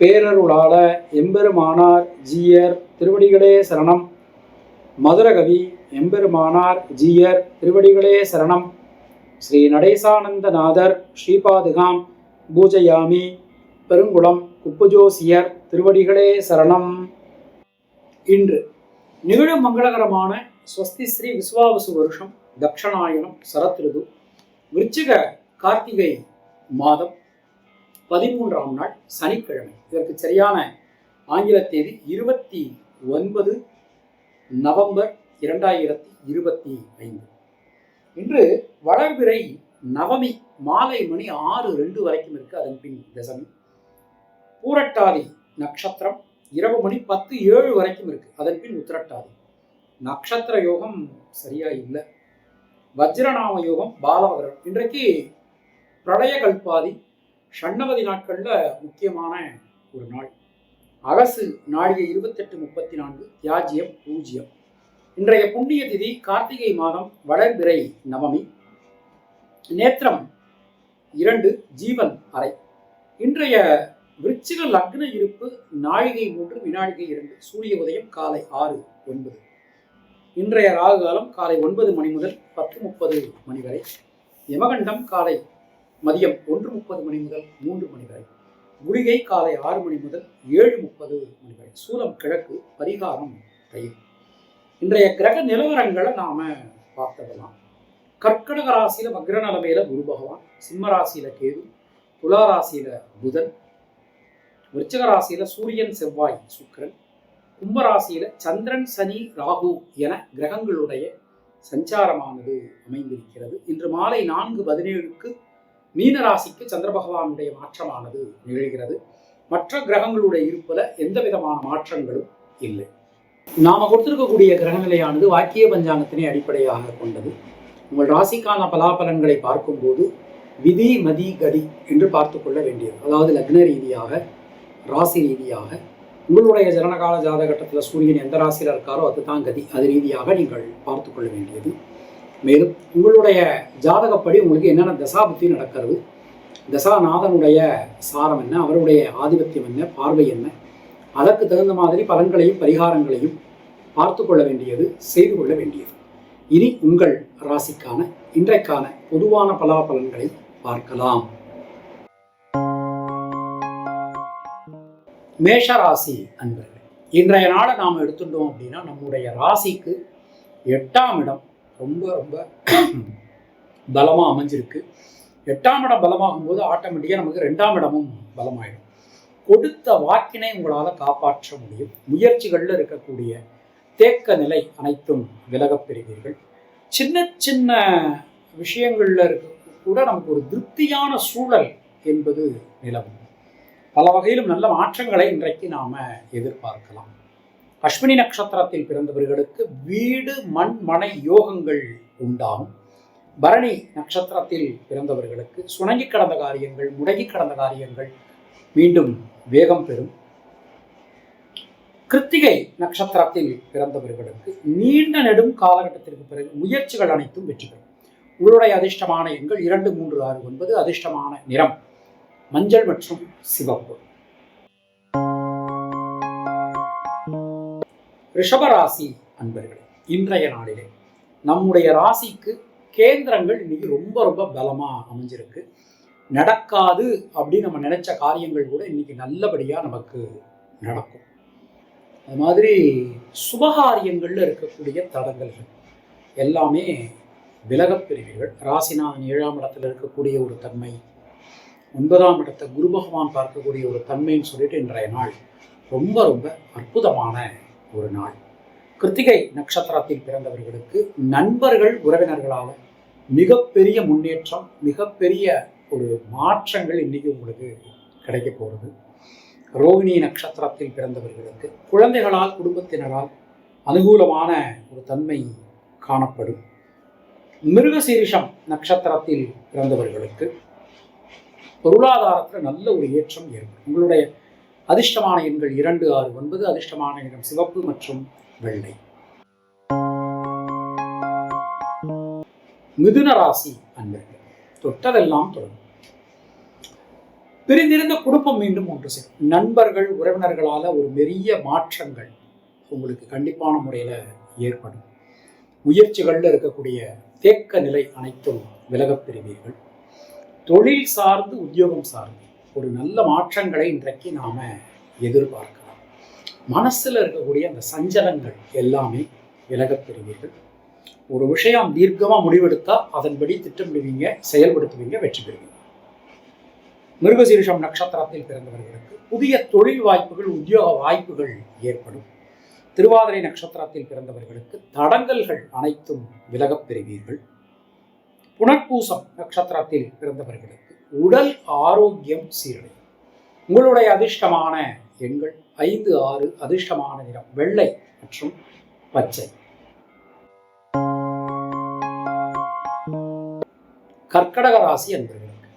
பேரருளாள எம்பெருமானார் ஜீயர் திருவடிகளே சரணம். மதுரகவி எம்பெருமானார் ஜீயர் திருவடிகளே சரணம். ஸ்ரீ நடேசானந்தநாதர் ஸ்ரீபாதுகாம் பூஜயாமி பெருங்குளம் குப்புஜோசியர் திருவடிகளே சரணம். இன்று நிகழ மங்களகரமான ஸ்வஸ்தி ஸ்ரீ விஸ்வாவசு வருஷம் தக்ஷணாயனம் சரத்ருது விருச்சிக கார்த்திகை மாதம் பதிமூன்றாம் நாள் சனிக்கிழமை. இதற்கு சரியான ஆங்கில தேதி இருபத்தி ஒன்பது நவம்பர் இரண்டாயிரத்தி இருபத்தி ஐந்து. இன்று வளர்பிறை நவமி மாலை மணி ஆறு ரெண்டு வரைக்கும் இருக்கு அதன் பின் தசமி. பூரட்டாதி நட்சத்திரம் இரவு மணி பத்து ஏழு வரைக்கும் இருக்கு அதன் பின் உத்திரட்டாதி. நட்சத்திர யோகம் சரியா இல்லை. வஜ்ரநாம யோகம் பாலவகரம் இன்றைக்கு பிரளய கல்பாதி ஷண்ணவதி நாட்களில் முக்கியமான ஒரு நாள். அரசு நாழிகை இருபத்தெட்டு முப்பத்தி நான்கு தியாஜியம் பூஜ்ஜியம் இன்றைய புண்ணிய திதி கார்த்திகை மாதம் வளர்பிறை நவமி. நேத்திரம் இரண்டு ஜீவன் அறை. இன்றைய விருச்சிக லக்ன இருப்பு நாழிகை மூன்று வினாழிகை இரண்டு சூரிய உதயம் காலை ஆறு ஒன்பது. இன்றைய ராகு காலம் காலை ஒன்பது மணி முதல் பத்து முப்பது மணி வரை. யமகண்டம் காலை மதியம் ஒன்று முப்பது மணி முதல் மூன்று மணி வரை. குளிகை காலை ஆறு மணி முதல் ஏழு முப்பது மணி வரை. சூலம் கிழக்கு பரிகாரம் தயிர். இன்றைய கிரக நிலவரங்களை நாம பார்த்துடலாம். கர்க்கடக ராசியில வக்ர நிலைமையில குரு பகவான் சிம்ம ராசியில கேது துலா ராசியில புதன் விருச்சக ராசியில சூரியன் செவ்வாய் சுக்கிரன் கும்பராசியில சந்திரன் சனி ராகு என கிரகங்களுடைய சஞ்சாரமானது அமைந்திருக்கிறது. இன்று மாலை நான்கு பதினேழுக்கு மீன ராசிக்கு சந்திர பகவானுடைய மாற்றமானது நிகழ்கிறது. மற்ற கிரகங்களுடைய இருப்பில் எந்த விதமான மாற்றங்களும் இல்லை. நாம கொடுத்திருக்கக்கூடிய கிரகநிலையானது வாக்கிய பஞ்சாங்கத்தினை அடிப்படையாக கொண்டது. உங்கள் ராசிக்கான பலாபலன்களை பார்க்கும்போது விதி மதி கதி என்று பார்த்து கொள்ள வேண்டியது. அதாவது லக்ன ரீதியாக ராசி ரீதியாக உங்களுடைய ஜனனகால ஜாதகட்டத்தில் சூரியன் எந்த ராசியில் இருக்காரோ அதுதான் கதி. அது ரீதியாக நீங்கள் பார்த்து கொள்ள வேண்டியது. மேலும் உங்களுடைய ஜாதகப்படி உங்களுக்கு என்னென்ன தசாபுத்தி நடக்கிறது? தசாநாதனுடைய சாரம் என்ன? அவருடைய ஆதிபத்தியம் என்ன? பார்வை என்ன? அதற்கு தகுந்த மாதிரி பலன்களையும் பரிகாரங்களையும் பார்த்து கொள்ள வேண்டியது செய்து கொள்ள வேண்டியது. இனி உங்கள் ராசிக்கான இன்றைக்கான பொதுவான பலாபலன்களை பார்க்கலாம். மேஷ ராசி அன்பர்கள் இன்றைய நாளை நாம் எடுத்துட்டோம் அப்படின்னா நம்முடைய ராசிக்கு எட்டாம் இடம் ரொம்ப ரொம்ப பலமாக அமைஞ்சிருக்கு. எட்டாம் இடம் பலமாகும் போது ஆட்டோமேட்டிக்காக நமக்கு ரெண்டாம் இடமும் பலமாயிடும். கொடுத்த வாக்கினை உங்களால் காப்பாற்ற முடியும். முயற்சிகளில் இருக்கக்கூடிய தேக்க நிலை அனைத்தும் விலகப் பெறுவீர்கள். சின்ன சின்ன விஷயங்களில் இருக்க கூட நமக்கு ஒரு திருப்தியான சூழல் என்பது நிலவும். பல வகையிலும் நல்ல மாற்றங்களை இன்றைக்கு நாம் எதிர்பார்க்கலாம். அஸ்வினி நட்சத்திரத்தில் பிறந்தவர்களுக்கு வீடு மண் மனை யோகங்கள் உண்டாகும். பரணி நட்சத்திரத்தில் பிறந்தவர்களுக்கு சுணங்கி கடந்த காரியங்கள் முடங்கி கடந்த காரியங்கள் மீண்டும் வேகம் பெறும். கிருத்திகை நட்சத்திரத்தில் பிறந்தவர்களுக்கு நீண்ட நெடும் காலகட்டத்திற்கு பிறகு முயற்சிகள் அனைத்தும் வெற்றி பெறும். உங்களுடைய அதிர்ஷ்டமான எண்கள் இரண்டு மூன்று ஆறு ஒன்பது அதிர்ஷ்டமான நிறம் மஞ்சள் மற்றும் சிவப்பு. ரிஷபராசி அன்பர்களே இன்றைய நாளிலே நம்முடைய ராசிக்கு கேந்திரங்கள் இன்னைக்கு ரொம்ப ரொம்ப பலமா அமைஞ்சிருக்கு. நடக்காது அப்படின்னு நம்ம நினைச்ச காரியங்கள் கூட இன்னைக்கு நல்லபடியா நமக்கு நடக்கும். அது மாதிரி சுபகாரியங்கள்ல இருக்கக்கூடிய தடங்கல்கள் எல்லாமே விலகப் பெறுவீர்கள் ராசிநாதன் ஏழாம் இடத்துல இருக்கக்கூடிய ஒரு தன்மை ஒன்பதாம் இடத்தை குரு பகவான் பார்க்கக்கூடிய ஒரு தன்மைன்னு சொல்லிட்டு இன்றைய நாள் ரொம்ப ரொம்ப அற்புதமான ஒரு நாள். கிருத்திகை நட்சத்திரத்தில் பிறந்தவர்களுக்கு நண்பர்கள் உறவினர்களால் மிகப்பெரிய முன்னேற்றம் மிகப்பெரிய ஒரு மாற்றங்கள் இன்னைக்கு உங்களுக்கு கிடைக்க போகிறது ரோகிணி நட்சத்திரத்தில் பிறந்தவர்களுக்கு குழந்தைகளால் குடும்பத்தினரால் அனுகூலமான ஒரு தன்மை காணப்படும். மிருகசீரிஷம் நட்சத்திரத்தில் பிறந்தவர்களுக்கு பொருளாதாரத்தில் நல்ல ஒரு ஏற்றம் ஏற்படும். உங்களுடைய அதிர்ஷ்டமான எண்கள் இரண்டு ஆறு ஒன்பது அதிர்ஷ்டமான நிறம் சிவப்பு மற்றும் வெள்ளை. மிதுன ராசி அன்பர்கள் தொட்டதெல்லாம் தொடரும். பிரிந்திருந்த குடும்பம் மீண்டும் ஒன்று சேரும். நண்பர்கள் உறவினர்களால ஒரு பெரிய மாற்றங்கள் உங்களுக்கு கண்டிப்பான முறையில் ஏற்படும். முயற்சிகளில் இருக்கக்கூடிய தேக்க நிலை அனைத்தும் விலகப் பெறுவீர்கள். தொழில் சார்ந்து உத்தியோகம் சார்ந்து ஒரு நல்ல மாற்றங்களை இன்றைக்கு நாம எதிர்பார்க்கலாம். மனசுல இருக்கக்கூடிய அந்த சஞ்சலங்கள் எல்லாமே விலகப் பெறுவீர்கள் ஒரு விஷயம் தீர்க்கமா முடிவெடுத்தால் அதன்படி திட்டமிடுவீங்க செயல்படுத்துவீங்க வெற்றி பெறுவீங்க. மிருகசீரிஷம் நட்சத்திரத்தில் பிறந்தவர்களுக்கு புதிய தொழில் வாய்ப்புகள் உத்தியோக வாய்ப்புகள் ஏற்படும். திருவாதிரை நட்சத்திரத்தில் பிறந்தவர்களுக்கு தடங்கல்கள் அனைத்தும் விலகப் பெறுவீர்கள். புனர்பூசம் நட்சத்திரத்தில் பிறந்தவர்களுக்கு உடல் ஆரோக்கியம் சீரடையும். உங்களுடைய அதிர்ஷ்டமான எண்கள் ஐந்து ஆறு அதிர்ஷ்டமான நிறம் வெள்ளை மற்றும் பச்சை. கர்க்கடக ராசி அன்பர்களுக்கு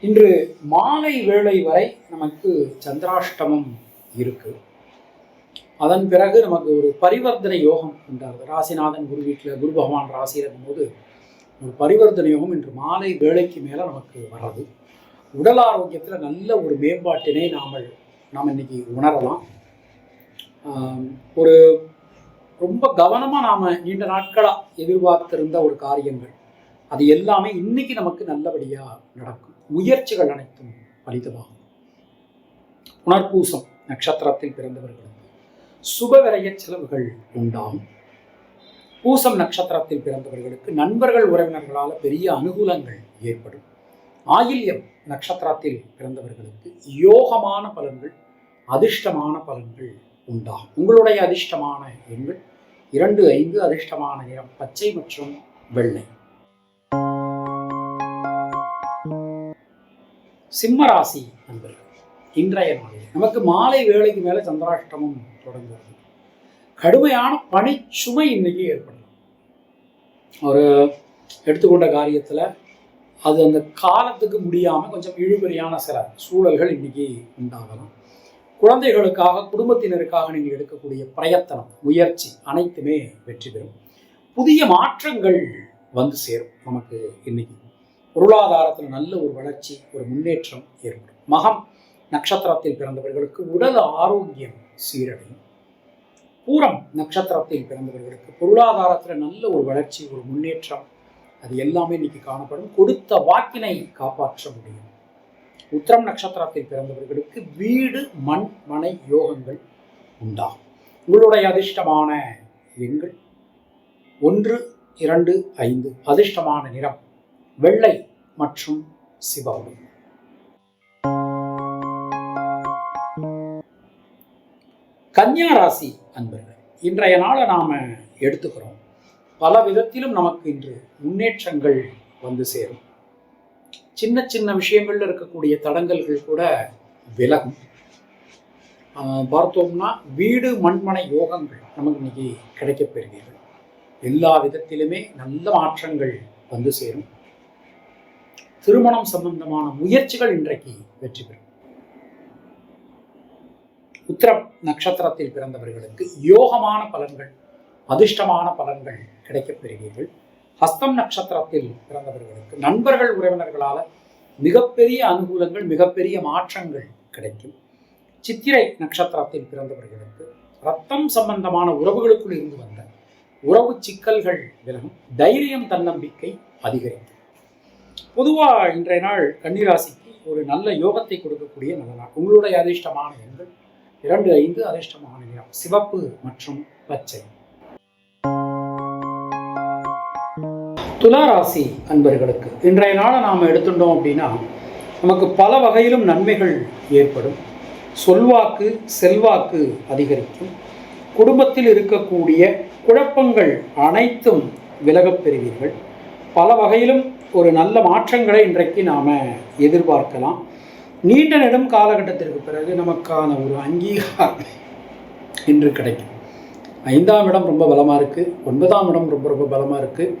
இன்று மாலை வேளை வரை நமக்கு சந்திராஷ்டமம் இருக்கு. அதன் பிறகு நமக்கு ஒரு பரிவர்த்தனை யோகம் உண்டாகுது. ராசிநாதன் குரு வீட்டில் குரு பகவான் ராசி இருக்கும்போது ஒரு பரிவர்த்தனை யோகம் இன்று மாலை வேலைக்கு மேலே நமக்கு வர்றது. உடல் ஆரோக்கியத்தில் நல்ல ஒரு மேம்பாட்டினை நாம் நாம் இன்னைக்கு உணரலாம். ஒரு ரொம்ப கவனமாக நாம் நீண்ட நாட்களாக எதிர்பார்த்திருந்த ஒரு காரியங்கள் அது எல்லாமே இன்னைக்கு நமக்கு நல்லபடியாக நடக்கும். முயற்சிகள் அனைத்தும் பலிதமாகும். புனர்பூசம் நட்சத்திரத்தில் பிறந்தவர்களுக்கு சுப விரைய செலவுகள் உண்டாகும். பூசம் நட்சத்திரத்தில் பிறந்தவர்களுக்கு நண்பர்கள் உறவினர்களால் பெரிய அனுகூலங்கள் ஏற்படும். ஆயில்யம் நட்சத்திரத்தில் பிறந்தவர்களுக்கு யோகமான பலன்கள் அதிர்ஷ்டமான பலன்கள் உண்டாகும். உங்களுடைய அதிர்ஷ்டமான எண்கள் இரண்டு ஐந்து அதிர்ஷ்டமான நிறம் பச்சை மற்றும் வெள்ளை. சிம்மராசி நண்பர்கள் இன்றைய நாளில் நமக்கு மாலை வேலைக்கு மேலே சந்திராஷ்டமம் தொடங்குகிறது. கடுமையான பணிச்சுமை இன்னைக்கு ஏற்படலாம் ஒரு எடுத்துக்கொண்ட காரியத்தில் அது அந்த காலத்துக்கு முடியாமல் கொஞ்சம் இழுபறியான சில சூழல்கள் இன்னைக்கு உண்டாகலாம். குழந்தைகளுக்காக குடும்பத்தினருக்காக நீங்கள் எடுக்கக்கூடிய பிரயத்தனம் முயற்சி அனைத்துமே வெற்றி பெறும். புதிய மாற்றங்கள் வந்து சேரும் நமக்கு இன்னைக்கு. பொருளாதாரத்தில் நல்ல ஒரு வளர்ச்சி ஒரு முன்னேற்றம் ஏற்படும். மகம் நட்சத்திரத்தில் பிறந்தவர்களுக்கு உடல் ஆரோக்கியம் சீரடையும். பூரம் நட்சத்திரத்தில் பிறந்தவர்களுக்கு பொருளாதாரத்தில் நல்ல ஒரு வளர்ச்சி ஒரு முன்னேற்றம் அது எல்லாமே இன்னைக்கு காணப்படும். கொடுத்த வாக்கினை காப்பாற்ற முடியும். உத்திரம் நட்சத்திரத்தில் பிறந்தவர்களுக்கு வீடு மண் மனை யோகங்கள் உண்டாகும் உங்களுடைய அதிர்ஷ்டமான எண்கள்? ஒன்று இரண்டு ஐந்து. அதிர்ஷ்டமான நிறம்? வெள்ளை மற்றும் சிவப்பு கன்னியா ராசி அன்பர்கள் இன்றைய நாளை நாம் எடுத்துக்கிறோம். பல விதத்திலும் நமக்கு இன்று முன்னேற்றங்கள் வந்து சேரும். சின்ன சின்ன விஷயங்கள்ல இருக்கக்கூடிய தடங்கல்கள் கூட விலகும். பார்த்தோம்னா வீடு மண்மனை யோகங்கள் நமக்கு இன்னைக்கு கிடைக்கப் எல்லா விதத்திலுமே நல்ல மாற்றங்கள் வந்து சேரும். திருமணம் சம்பந்தமான முயற்சிகள் இன்றைக்கு வெற்றி பெறும். உத்திர நட்சத்திரத்தில் பிறந்தவர்களுக்கு யோகமான பலன்கள் அதிர்ஷ்டமான பலன்கள் கிடைக்கப் பெறுவீர்கள். ஹஸ்தம் நட்சத்திரத்தில் பிறந்தவர்களுக்கு நண்பர்கள் உறவினர்களால் மிகப்பெரிய அனுகூலங்கள் மிகப்பெரிய மாற்றங்கள் கிடைக்கும். சித்திரை நட்சத்திரத்தில் பிறந்தவர்களுக்கு ரத்தம் சம்பந்தமான உறவுகளுக்குள் இருந்து வந்த உறவு சிக்கல்கள் விலகும். தைரியம் தன்னம்பிக்கை அதிகரிக்கும். பொதுவாக இன்றைய நாள் கன்னிராசிக்கு ஒரு நல்ல யோகத்தை கொடுக்கக்கூடிய நல்ல நாள். உங்களுடைய அதிர்ஷ்டமான எண்கள் இரண்டு ஐந்து அதிர்ஷ்டமான நிறம் சிவப்பு மற்றும் பச்சை. துளாராசி அன்பர்களுக்கு இன்றைய நாளை நாம் எடுத்துட்டோம் அப்படின்னா நமக்கு பல வகையிலும் நன்மைகள் ஏற்படும். சொல்வாக்கு செல்வாக்கு அதிகரிக்கும். குடும்பத்தில் இருக்கக்கூடிய குழப்பங்கள் அனைத்தும் விலகப் பெறுவீர்கள். பல வகையிலும் ஒரு நல்ல மாற்றங்களை இன்றைக்கு நாம் எதிர்பார்க்கலாம். நீண்ட நெடும் காலகட்டத்திற்கு பிறகு நமக்கான ஒரு அங்கீகாரம் இன்று கிடைக்கும். ஐந்தாம் இடம் ரொம்ப பலமாக இருக்குது ஒன்பதாம் இடம் ரொம்ப ரொம்ப பலமாக இருக்குது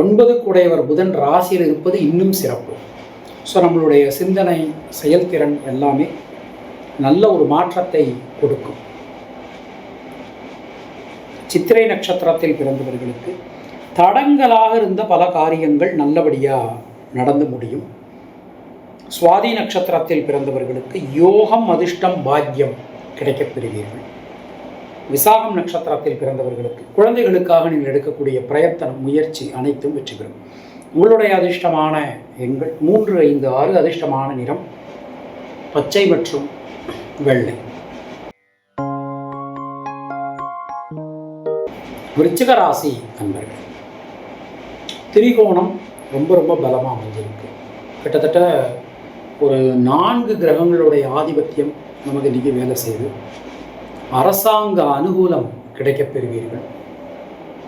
ஒன்பது கூடையவர் புதன் ராசியில் இருப்பது இன்னும் சிறப்பு. ஸோ நம்மளுடைய சிந்தனை செயல்திறன் எல்லாமே நல்ல ஒரு மாற்றத்தை கொடுக்கும். சித்திரை நட்சத்திரத்தில் பிறந்தவர்களுக்கு தடங்கலாக இருந்த பல காரியங்கள் நல்லபடியாக நடந்து முடியும். சுவாதி நட்சத்திரத்தில் பிறந்தவர்களுக்கு யோகம் அதிர்ஷ்டம் பாக்கியம் கிடைக்கப் பெறுவீர்கள். விசாகம் நட்சத்திரத்தில் பிறந்தவர்களுக்கு குழந்தைகளுக்காக நீங்கள் எடுக்கக்கூடிய பிரயத்தனம் முயற்சி அனைத்தும் வெற்றி பெறும். உங்களுடைய அதிர்ஷ்டமான எண்கள் மூன்று ஐந்து ஆறு அதிர்ஷ்டமான நிறம் பச்சை மற்றும் வெள்ளை. விருச்சிக ராசி திரிகோணம் ரொம்ப ரொம்ப பலமாக அமைஞ்சிருக்கு. கிட்டத்தட்ட ஒரு நான்கு கிரகங்களுடைய ஆதிபத்தியம் நமக்கு இன்றைக்கி வேலை செய்யுது. அரசாங்க அனுகூலம் கிடைக்கப் பெறுவீர்கள்.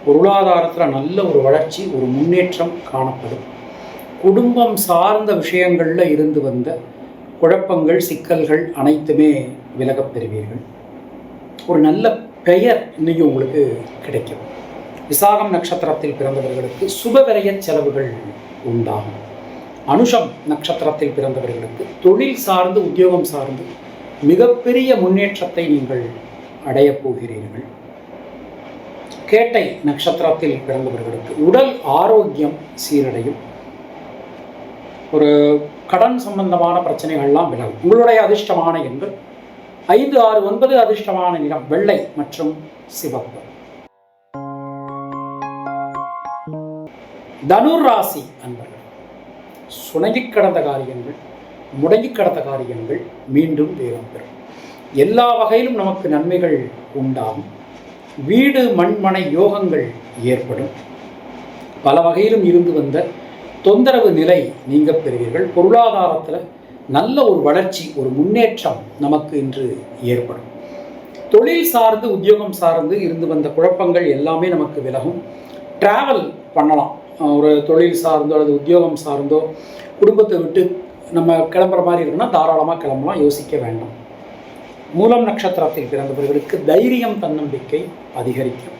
பொருளாதாரத்தில் நல்ல ஒரு வளர்ச்சி ஒரு முன்னேற்றம் காணப்படும். குடும்பம் சார்ந்த விஷயங்களில் இருந்து வந்த குழப்பங்கள் சிக்கல்கள் அனைத்துமே விலகப் பெறுவீர்கள். ஒரு நல்ல பெயர் இன்னைக்கு உங்களுக்கு கிடைக்கும். விசாகம் நட்சத்திரத்தில் பிறந்தவர்களுக்கு சுபவிரய செலவுகள் உண்டாகும். அனுஷம் நட்சத்திரத்தில் பிறந்தவர்களுக்கு தொழில் சார்ந்து உத்தியோகம் சார்ந்து மிகப்பெரிய முன்னேற்றத்தை நீங்கள் அடையப் போகிறீர்கள். கேட்டை நட்சத்திரத்தில் பிறந்தவர்களுக்கு உடல் ஆரோக்கியம் சீரடையும். ஒரு கடன் சம்பந்தமான பிரச்சனைகள்லாம் விலகும். உங்களுடைய அதிர்ஷ்டமான எண்கள் ஐந்து ஆறு ஒன்பது அதிர்ஷ்டமான நிறம் வெள்ளை மற்றும் சிவப்பு. தனுர் ராசி அன்பர்கள் சுணங்கி கடந்த காரியங்கள் முடங்கி கடந்த காரியங்கள் மீண்டும் வேகம் பெறும். எல்லா வகையிலும் நமக்கு நன்மைகள் உண்டாகும். வீடு மண்மனை யோகங்கள் ஏற்படும். பல வகையிலும் இருந்து வந்த தொந்தரவு நிலை நீங்க பெறுவீர்கள். பொருளாதாரத்தில் நல்ல ஒரு வளர்ச்சி ஒரு முன்னேற்றம் நமக்கு இன்று ஏற்படும். தொழில் சார்ந்து உத்தியோகம் சார்ந்து இருந்து வந்த குழப்பங்கள் எல்லாமே நமக்கு விலகும். ட்ராவல் பண்ணலாம். ஒரு தொழில் சார்ந்தோ அல்லது உத்தியோகம் சார்ந்தோ குடும்பத்தை விட்டு நம்ம கிளம்புற மாதிரி இருக்குன்னா தாராளமாக கிளம்பலாம் யோசிக்க வேண்டாம். மூலம் நட்சத்திரத்தில் பிறந்தவர்களுக்கு தைரியம் தன்னம்பிக்கை அதிகரிக்கும்.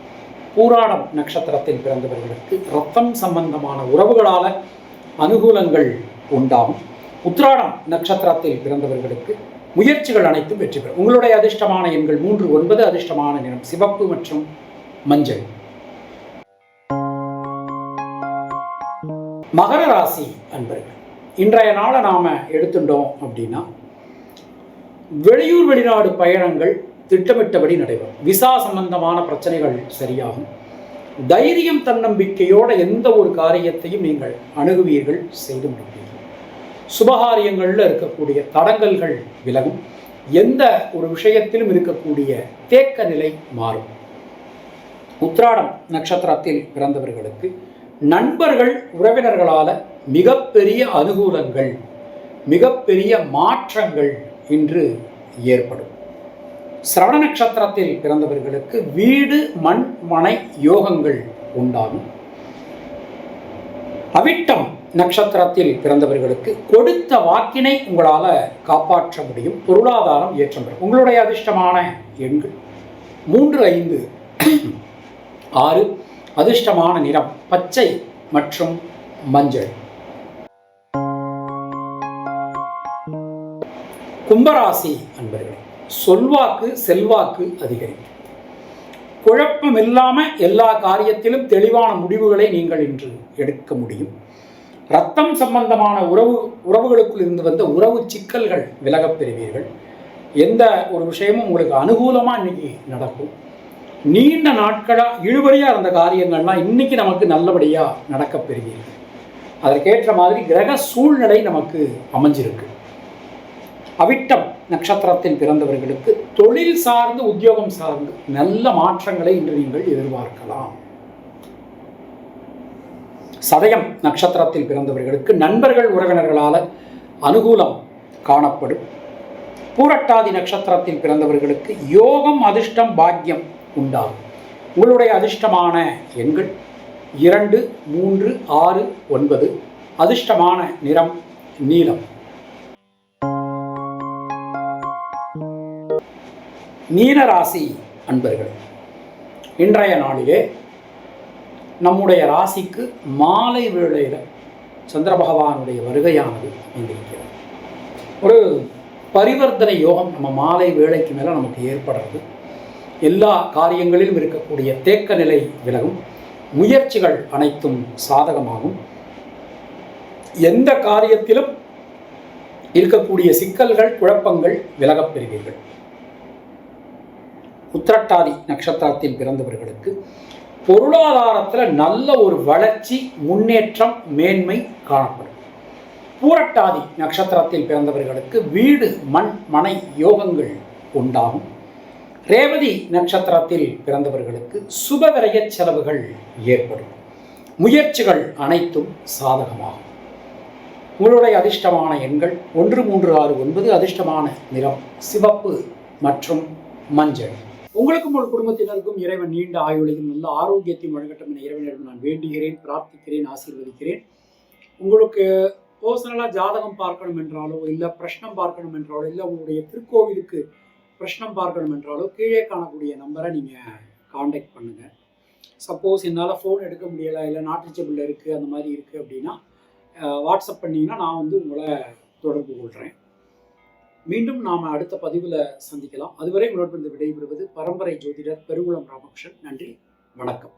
பூராடம் நட்சத்திரத்தில் பிறந்தவர்களுக்கு ரத்தம் சம்பந்தமான உறவுகளால் அனுகூலங்கள் உண்டாகும். உத்ராடம் நட்சத்திரத்தில் பிறந்தவர்களுக்கு முயற்சிகள் அனைத்தும் வெற்றி பெறும். உங்களுடைய அதிர்ஷ்டமான எண்கள் மூன்று ஒன்பது அதிர்ஷ்டமான நிறம் சிவப்பு மற்றும் மஞ்சள். மகர ராசி அன்பர்கள் இன்றைய நாளை நாம் எடுத்துட்டோம் அப்படின்னா வெளியூர் வெளிநாடு பயணங்கள் திட்டமிட்டபடி நடைபெறும். விசா சம்பந்தமான பிரச்சனைகள் சரியாகும். தைரியம் தன்னம்பிக்கையோட எந்த ஒரு காரியத்தையும் நீங்கள் அணுகுவீர்கள் செய்து முடிப்பீர்கள். சுபகாரியங்களில் இருக்கக்கூடிய தடங்கல்கள் விலகும். எந்த ஒரு விஷயத்திலும் இருக்கக்கூடிய தேக்க நிலை மாறும். உத்ராடம் நட்சத்திரத்தில் பிறந்தவர்களுக்கு நண்பர்கள் உறவினர்களால் மிகப்பெரிய அனுகூலங்கள் மிகப்பெரிய மாற்றங்கள் இன்று ஏற்படும். சிரவண நட்சத்திரத்தில் பிறந்தவர்களுக்கு வீடு மண் மனை யோகங்கள் உண்டாகும். அவிட்டம் நட்சத்திரத்தில் பிறந்தவர்களுக்கு கொடுத்த வாக்கினை உங்களால் காப்பாற்ற முடியும். பொருளாதாரம் ஏற்றம் உங்களுடைய அதிர்ஷ்டமான எண்கள் மூன்று ஐந்து ஆறு அதிர்ஷ்டமான நிறம் பச்சை மற்றும் மஞ்சள். கும்பராசி அன்பர்களே சொல்வாக்கு செல்வாக்கு அதிகரிக்கும். குழப்பம் இல்லாமல் எல்லா காரியத்திலும் தெளிவான முடிவுகளை நீங்கள் இன்று எடுக்க முடியும். ரத்தம் சம்பந்தமான உறவு உறவுகளுக்குள் இருந்து வந்த உறவு சிக்கல்கள் விலகப் பெறுவீர்கள். எந்த ஒரு விஷயமும் உங்களுக்கு அனுகூலமாக இன்னைக்கு நடக்கும். நீண்ட நாட்களாக இழுபறியாக இருந்த காரியங்கள்லாம் இன்னைக்கு நமக்கு நல்லபடியாக நடக்கப் அதற்கேற்ற மாதிரி கிரக சூழ்நிலை நமக்கு அமைஞ்சிருக்கு. அவிட்டம் நட்சத்திரத்தில் பிறந்தவர்களுக்கு தொழில் சார்ந்து உத்தியோகம் சார்ந்து நல்ல மாற்றங்களை இன்று நீங்கள் எதிர்பார்க்கலாம். சதயம் நட்சத்திரத்தில் பிறந்தவர்களுக்கு நண்பர்கள் உறவினர்களால் அனுகூலம் காணப்படும். பூரட்டாதி நட்சத்திரத்தில் பிறந்தவர்களுக்கு யோகம் அதிர்ஷ்டம் பாக்கியம் உண்டாகும். உங்களுடைய அதிர்ஷ்டமான எண்கள் இரண்டு மூன்று ஆறு ஒன்பது. அதிர்ஷ்டமான நிறம் நீலம். மீனராசி அன்பர்கள் இன்றைய நாளிலே நம்முடைய ராசிக்கு மாலை வேளையில் சந்திர பகவானுடைய வருகையானது அமைந்திருக்கிறது. ஒரு பரிவர்த்தனை யோகம் நம்ம மாலை வேலைக்கு மேலே நமக்கு ஏற்படுறது. எல்லா காரியங்களிலும் இருக்கக்கூடிய தேக்க நிலை விலகும். முயற்சிகள் அனைத்தும் சாதகமாகும். எந்த காரியத்திலும் இருக்கக்கூடிய சிக்கல்கள் குழப்பங்கள் விலகப் பெறுவீர்கள். உத்திரட்டாதி நட்சத்திரத்தில் பிறந்தவர்களுக்கு பொருளாதாரத்தில் நல்ல ஒரு வளர்ச்சி முன்னேற்றம் மேன்மை காணப்படும். பூரட்டாதி நட்சத்திரத்தில் பிறந்தவர்களுக்கு வீடு மண் மனை யோகங்கள் உண்டாகும். ரேவதி நட்சத்திரத்தில் பிறந்தவர்களுக்கு சுபவிரய செலவுகள் ஏற்படும். முயற்சிகள் அனைத்தும் சாதகமாகும். உங்களுடைய அதிர்ஷ்டமான எண்கள் ஒன்று மூன்று ஆறு ஒன்பது அதிர்ஷ்டமான நிறம் சிவப்பு மற்றும் மஞ்சள். உங்களுக்கும் உங்கள் குடும்பத்தினருக்கும் இறைவன் நீண்ட ஆயுளையும் நல்ல ஆரோக்கியத்தையும் வழங்கட்டும் என இறைவனிடம் நான் வேண்டுகிறேன் பிரார்த்திக்கிறேன் ஆசீர்வதிக்கிறேன். உங்களுக்கு பர்சனலாக ஜாதகம் பார்க்கணும் என்றாலோ இல்லை பிரஷ்னம் பார்க்கணும் என்றாலோ இல்லை உங்களுடைய திருக்கோவிலுக்கு பிரஷ்னம் பார்க்கணும் என்றாலோ கீழே காணக்கூடிய நம்பரை நீங்கள் காண்டாக்ட் பண்ணுங்கள் சப்போஸ் என்னால் ஃபோன் எடுக்க முடியலை இல்லை நாட் ரீச்சபிள் இருக்குது அந்த மாதிரி இருக்குது அப்படின்னா வாட்ஸ்அப் பண்ணிங்கன்னா நான் வந்து உங்களை தொடர்பு கொள்கிறேன் மீண்டும் நாம் அடுத்த பதிவில் சந்திக்கலாம். அதுவரை உங்களோட விடைபெறுவது பரம்பரை ஜோதிடர் பெருங்குளம் ராமகிருஷ்ணன். நன்றி வணக்கம்.